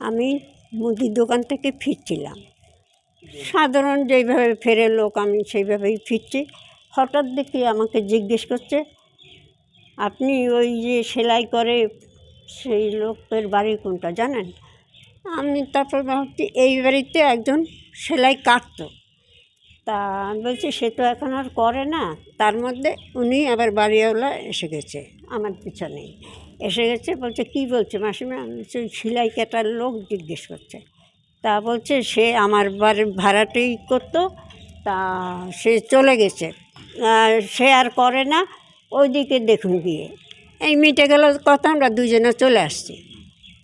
আমি মুদির দোকান থেকে ফিরছিলাম। সাধারণ যেইভাবে ফেরে লোক, আমি সেইভাবেই ফিরছি। হঠাৎ দেখি আমাকে জিজ্ঞেস করছে, আপনি ওই যে সেলাই করে সেই লোকের বাড়ি কোনটা জানেন? আমি তারপর ভাবছি, এই বাড়িতে একজন সেলাই কাটতো। তা আমি বলছি সে তো এখন আর করে না। তার মধ্যে উনি আবার বাড়িওয়ালা এসে গেছে আমার পিছনেই এসে গেছে বলছে কি বলছে মাসিমা? বলছি, "ওই সেলাই কাটার লোক জিজ্ঞেস করছে। তা বলছে সে আমার বাড়ির ভাড়াটাই করতো। তা সে চলে গেছে। সে আর করে না ওইদিকে দেখুন গিয়ে। এই মিটে গেল কথা আমরা দুজনে চলে আসছি।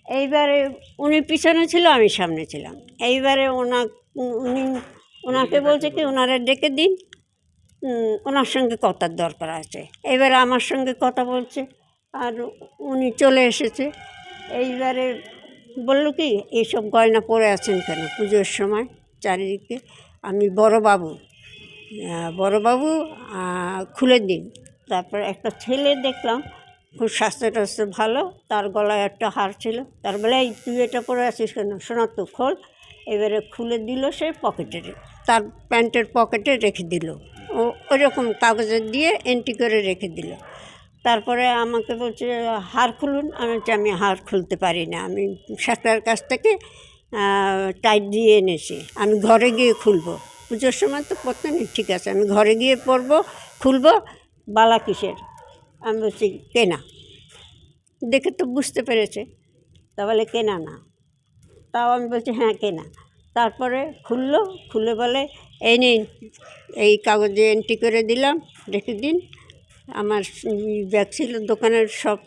এইবারে উনি পিছনে ছিল আমি সামনে ছিলাম। এইবারে ওনা উনি ওনাকে বলছে কি, ওনারা ডেকে দিন। ওনার সঙ্গে কথার দরকার আছে। এবারে আমার সঙ্গে কথা বলছে, আর উনি চলে এসেছে। এইবারে বলল কি, এইসব গয়না পরে আছেন কেন? পুজোর সময় চারিদিকে। আমি বড়বাবু বড়বাবু খুলে দিন। তারপর একটা ছেলে দেখলাম, খুব স্বাস্থ্য টাস্থ্য ভালো, তার গলায় একটা হার ছিল। তার বলে, এই, তুই এটা পরে আছিস কেন? শোনা তো খোল। এবারে খুলে দিল সে পকেটে রে- তার প্যান্টের পকেটে রেখে দিল। ও ওরকম কাগজে দিয়ে এন্ট্রি করে রেখে দিল। তারপরে আমাকে বলছে, হার খুলুন। আমি বলছি, আমি হার খুলতে পারি না। আমি সাঁতার কাছ থেকে টাইট দিয়ে এনেছি। আমি ঘরে গিয়ে খুলবো। পুজোর সময় তো পড়তে নেই, ঠিক আছে। আমি ঘরে গিয়ে পরবো খুলবো, বালা কিসের? আমি বলছি, কেনা। দেখে তো বুঝতে পেরেছে। তা বলে, কেনা না। তাও আমি বলছি হ্যাঁ কেনা। তারপরে খুললো, খুলে বলে, এই নিন, এই কাগজে এন্ট্রি করে দিলাম, রেখে দিন। আমার ব্যাগ ছিল, দোকানের সব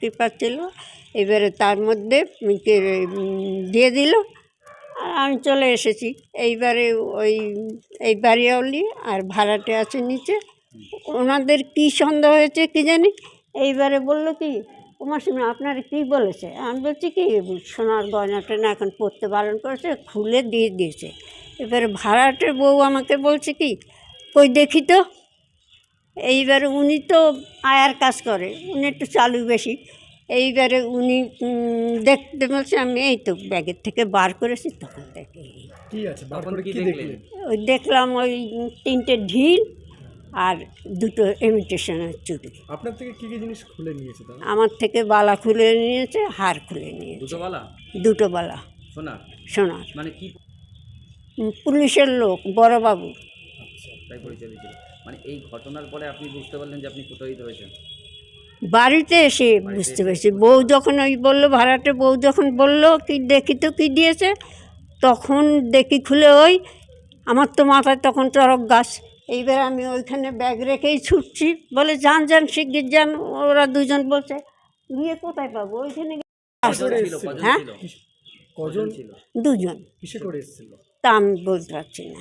পেপার ছিল। এবারে তার মধ্যে দিয়ে দিল, আর আমি চলে এসেছি। এইবারে ওই, এই বাড়িওয়ালি আর ভাড়াটে আছে নিচে। ওনাদের কী সন্দেহ হয়েছে কি জানি? এইবারে বলল কি ওমার সিংহ আপনার কী বলেছে? আমি বলছি কি সোনার গয়নাটা না এখন পরতে বারণ করেছে খুলে দিয়ে দিয়েছে। এবারে ভাড়াটের বউ আমাকে বলছে কি কই দেখি তো। এইবারে উনি তো আয়ার কাজ করে উনি একটু চালু বেশি। এইবারে উনি দেখতে বলছে আমি এই তো ব্যাগের থেকে বার করেছি তখন দেখি। ওই দেখলাম ওই তিনটে ঢিল আর দুটো ইমিটেশনের চুড়ি আপনার থেকে কি কি জিনিস খুলে নিয়েছে আমার থেকে বালা খুলে নিয়েছে হার খুলে নিয়েছে। দুটো বালা? দুটো বালা। সোনার? সোনার। মানে কি? পুলিশের লোক বড়বাবু। তাই পরিচয় দিয়েছিল। মানে এই ঘটনার পরে আপনি বুঝতে পারলেন যে আপনি প্রতারিত হয়েছেন? বাড়িতে এসে বুঝতে পেরেছি। বউ যখন ওই বলল ভাড়াটে বউ যখন বলল কি দেখি তো কী দিয়েছে? তখন দেখি খুলে ওই আমার তো মাথায় তখন চরক গাছ। এইবার আমি ওইখানে ব্যাগ রেখেই ছুটছি। বলে যান যান শিগগির যান ওরা দুজন বলছে গিয়ে কোথায় পাবো? ওইখানে হ্যাঁ? কজন? দুজন। কিসে করে এসেছিল? তা আমি বলতে পারছি না।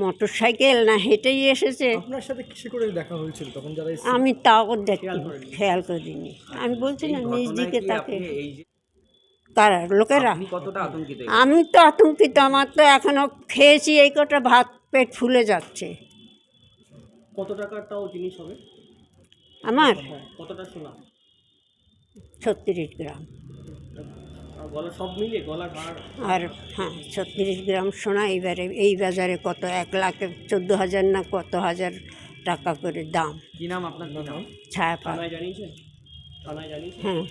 মোটর সাইকেল না হেঁটেই এসেছে। আপনার সাথে কিসে করে দেখা হয়েছিল তখন যারা আমি তাও দেখি খেয়াল করিনি। আমি বলছি না নিজ দিকে তাকে কারা? লোকেরা? আমি তো আতঙ্কিত। আমার তো এখনও খেয়েছি এই কটা ভাত পেট ফুলে যাচ্ছে। কত টাকারটাও জিনিস হবে? আমার? কতটা সোনা? ছত্রিশ গ্রাম। আর গলা সব মিলিয়ে আর হ্যাঁ ছত্রিশ গ্রাম সোনা এইবারে এই বাজারে কত? এক লাখে চোদ্দ হাজার না কত হাজার টাকা করে দাম। কি নাম আপনার? নাম? ছায়া পা থানায় জানিয়েছেন? থানায় জানিয়েছেন? হ্যাঁ।